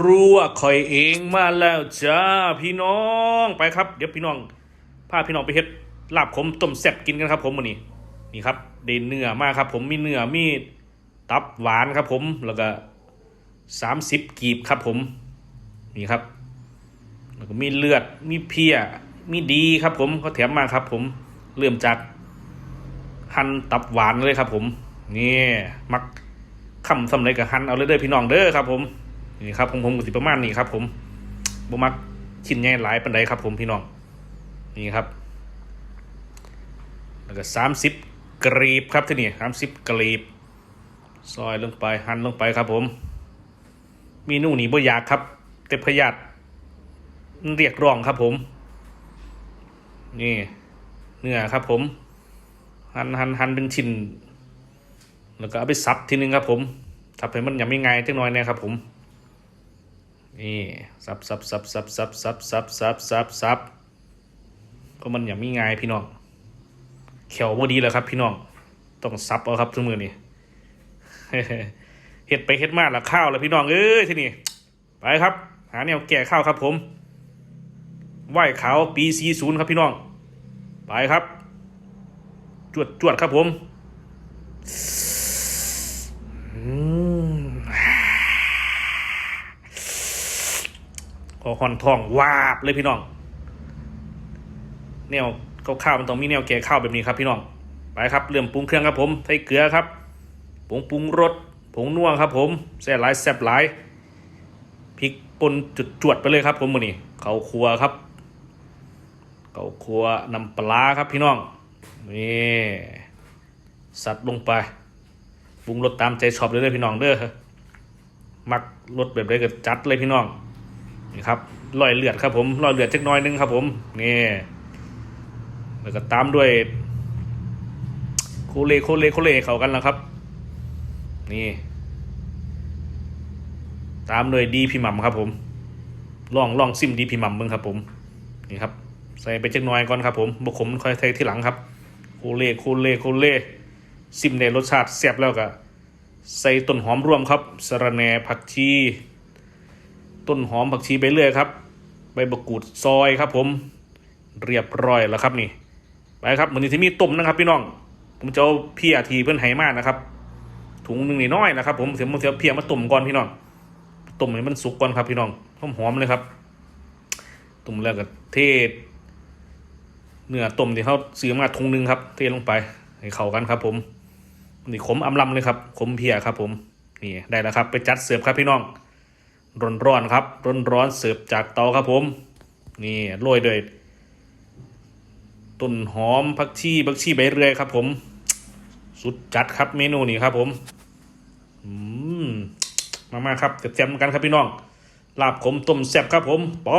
รัวคอยเองมาแล้วจ้าพี่น้องไปครับ เดี๋ยวพี่น้องพาพี่น้องไปเฮ็ดลาบขมต้มแซ่บกินกันครับ ผมวันนี้นี่ครับเดนเนื้อมากครับ ผมมีเนื้อมีตับหวานครับ ผมแล้วก็สามสิบกีบครับ ผมนี่ครับ แล้วก็มีเลือดมีเพียมีดีครับผมเขาแถมมาครับ ผมเริ่มจากหั่นตับหวานเลยครับ ผมนี่มักคำสำเร็จกับหั่นเอาเลยเด้อพี่น้องเด้อครับ ผม นี่ครับผมผมก็สิประมาณนี้ครับ ผมบ่มักชิ้นใหญ่หลายปานใดครับ ผมพี่น้องนี่ครับ แล้วก็สามสิบกรีบครับที่นี่สามสิบกรีบซอยลงไปหั่นลงไปครับ ผมมีนู่นี้บ่อยากครับ แต่พยาธิเรียกร้องครับผม นี่เนื้อครับ ผม หันหันหันเป็นชิ้นแล้วก็เอาไปซับทีนึงครับ ผมซับให้มันยังไม่ไงายจังน้อยเนะครับ ผม นี่ซับซับซับซับซับซับซับซับซับซับก็มันอยังม่ไงายพี่น้องเขียวบ่ดีแล้วครับ พี่น้องต้องซับเอาครับทุกมือนี่เห็ดไปเห็ดมาแล้วข้าวแล้วพี่น้องเอ้ยที่นี่ไปครับ หาแนวแก่ข้าวครับ ผมไหว้ขาวปีซีศูนย์ครับพี่น้อง ไปครับ จวดจวดครับผมอืม ขอหอนทองวาบเลยพี่น้องแนวข้าวมันต้องมีแนวแก่ข้าวแบบนี้ครับพี่น้องไปครับเริ่มปรุงเครื่องครับผมใส่เกลือครับผงปรุงรสผงนัวครับ ผมแซ่บหลายแซ่บหลายพริกป่นจุดจวดไปเลยครับ ผมมือนี้เขาครัวครับเกาครัวน้ำปลาครับพี่น้องนี่สัดลงไปปรุงรสตามใจชอบเลยเด้อพี่น้องเด้อมักรสแบบใดก็จัดเลยพี่น้อง นี่ครับลอยเลือดครับผมลอยเลือดจักน้อยหนึงครับผมนี่แล้วก็ตามด้วยโคเลโคเลโคเลเข้ากันแล้วครับ นี่ ตามด้วยดีพี่หม่ำครับผมลองลองซิมดีพี่หม่ำเบิ่งครับผมนี่ครับ ใส่ไปจักน่อยก่อนครับผมบกขมค่อยใส่ที่หลังครับโคเลโคเลโคเลซิมในรสชาติแซ่บแล้วก็ใส่ต้นหอมรวมครับสะระแหน่ผักชี ต้นหอมผักชีไปเรื่อยครับ ใบมะกรูดซอยครับ ผมเรียบร้อยแล้วครับนี่ไปครับเหมือนที่มีต้มนะครับ พี่น้อง ผมจะเอาเพียทีเพื่อนไหมากนะครับ ถุงหนึ่งนิดน้อยนะครับ ผมเสียมเสียเพียมาต้มก่อนพี่น้องต้มให้มันสุกก่อนครับ พี่น้องหอมหอมเลยครับต้มแล้วก็เทศเนื้อต้มที่เขาซื้อมาถุงหนึงครับ เทลงไปให้เข้ากันครับ ผมนี่ขมอำลำเลยครับ ขมเพียครับ ผมนี่ได้แล้วครับ ไปจัดเสิร์ฟครับพี่น้อง ร้อนๆครับ ร้อนๆเสิร์ฟจากเตาครับผม นี่โรยด้วยต้นหอมผักชีผักชีใบเรื่อยครับ ผม สุดจัดครับเมนูนี้ครับผมมามาครับเต็มๆเหมือนกันครับพี่น้องลาบขมต้มแซ่บครับผมไป